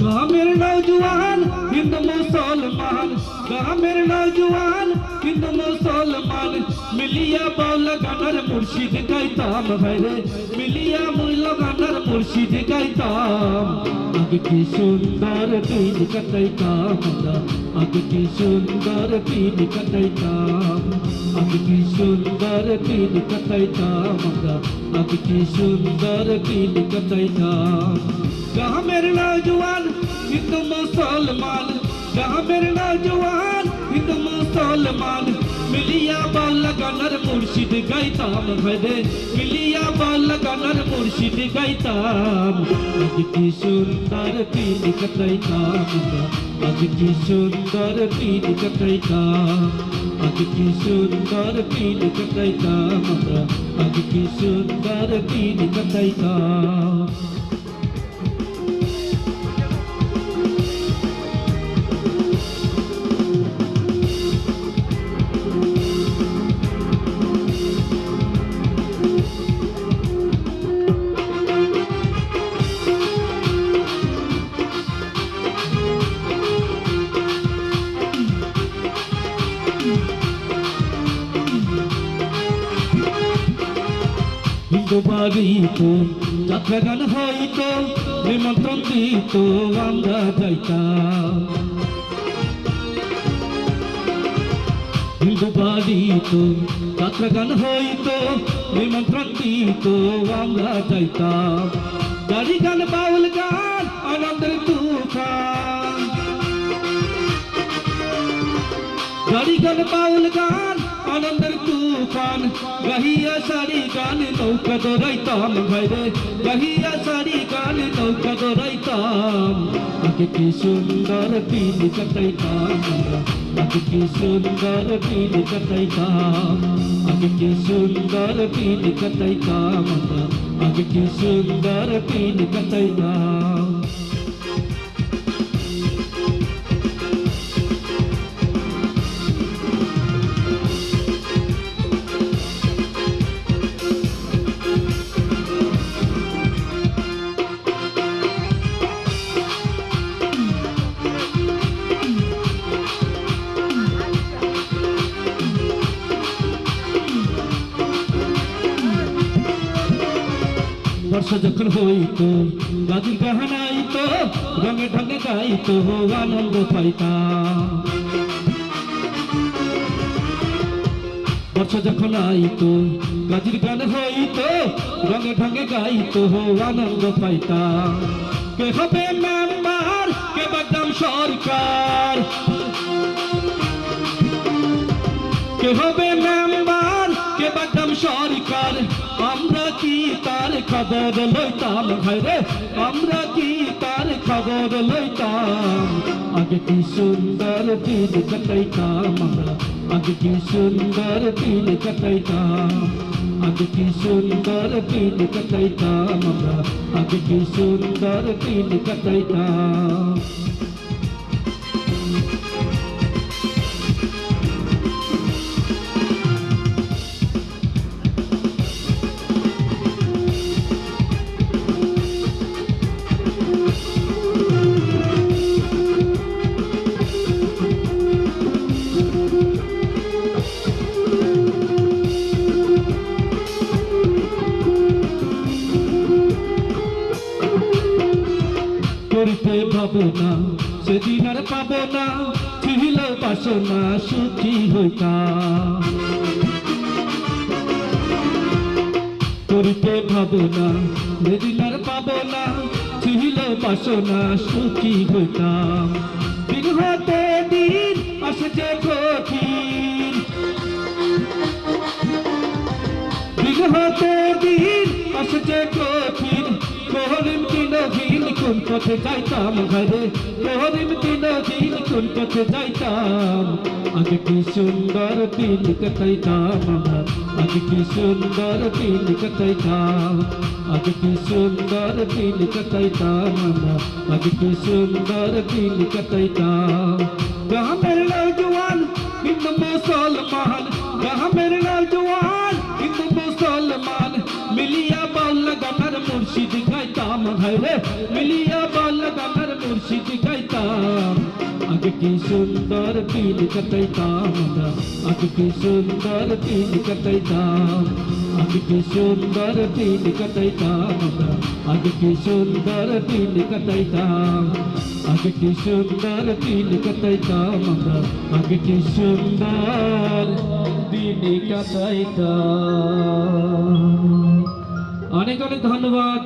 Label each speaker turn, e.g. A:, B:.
A: গ্রামের নৌজওয়ান হিন্দু মুসলমান। গ্রামের নৌজওয়ান হিন্দু মুসলমান। মিলিয়া বাউলা গানার মুর্শিদ গাইতাম ভাইরে মিলিয়া মুইলা গানার মুর্শিদ গাইতাম। আগে কি সুন্দর দিন কাটাইতাম আগে কি সুন্দর দিন কাটাইতাম। আগে কি সুন্দর দিন কাটাইতাম আগে কি সুন্দর দিন কাটাইতাম। গ্রামের নৌজওয়ান হিন্দু মুসলমান গ্রামের নৌজওয়ান হিন্দু মুসলমান মিলিয়া বাউলা গানার মুর্শিদ গাইতাম ভাইরে মিলিয়া বাউলা গানার মুর্শিদ গাইতাম আজ কি সুন্দর দিন কাটাইতাম আজ কি সুন্দর দিন কাটাইতাম আজ কি সুন্দর দিন কাটাইতাম আজ কি সুন্দর দিন কাটাইতাম বাড়িত যাত্রা গান হইতো নিমন্ত্রণ দিত আমরা যাইতাম হিন্দু বাড়িত যাত্রা গান হইতো নিমন্ত্রণ দিত আমরা যাইতাম গাড়ি গান বাউল গান আনন্দের তুফান গাড়ি গান বাউল গান আনন্দের তুফান গাহিয়া সারি গান নৌকা দৌড়াইতাম ভাইরে গাহিয়া সারি গান নৌকা দৌড়াইতাম আগে কি সুন্দর দিন কাটাইতাম। আগে কি সুন্দর দিন কাটাইতাম আগে কি সুন্দর দিন কাটাইতাম। আগে কি সুন্দর দিন কাটাইতাম বর্ষা যখন হইতো গাজুর গাহানাইতো, রঙে ঢঙে গাইতো আনন্দ পাইতাম। বর্ষা যখন আইতো গাজির গান হইতো, রঙে ঢঙে গাইতো আনন্দ পাইতাম। কে হবে মেম্বার কে বাদাম সরকার? কে হবে মেম্বার কে বাদাম সরকার? খবর লইতাম ভাইরে আমরা কি তার খবর লইতাম আগে কি সুন্দর দিন কাটাইতাম আমরা আগে কি সুন্দর দিন কাটাইতাম আগে কি সুন্দর দিন কাটাইতাম আমরা আগে কি সুন্দর দিন কাটাইতাম করতে পাবো না, সেদিন আর পাবো না, ছিল বাসনা সুখী হইতাম করতে না, সেদিন আর পাবো না, ছিল বাসনা সুখী হইতাম দিন হতে দিন আসে যে কঠিন। দিন হতে দিন আসে যে কঠিন দিন কোন পথে যাইতাম ঘরে কোহরিম দিন দিন কোন পথে যাইতাম আগে কি সুন্দর দিন কাটাইতাম আমরা আগে কি সুন্দর দিন কাটাইতাম আগে কি সুন্দর দিন কাটাইতাম আমরা আগে কি সুন্দর দিন কাটাইতাম গ্রামের নৌজওয়ান হিন্দু মুসলমান গ্রামের নৌজওয়ান হিন্দু মুসলমান মিলিয়া বাউল গানার মুর্শিদ গাইতাম হায়রে মিলিয়া বাউল গানার মুর্শিদ গাইতাম। আগে কি সুন্দর দিন কাটাইতাম আগে কি সুন্দর দিন কাটাইতাম। আগে কি সুন্দর দিন কাটাইতাম আগে কি সুন্দর দিন কাটাইতাম। আগে কি সুন্দর দিন কাটাইতাম আগে কি সুন্দর দিন কাটাইতাম। অনেক অনেক ধন্যবাদ।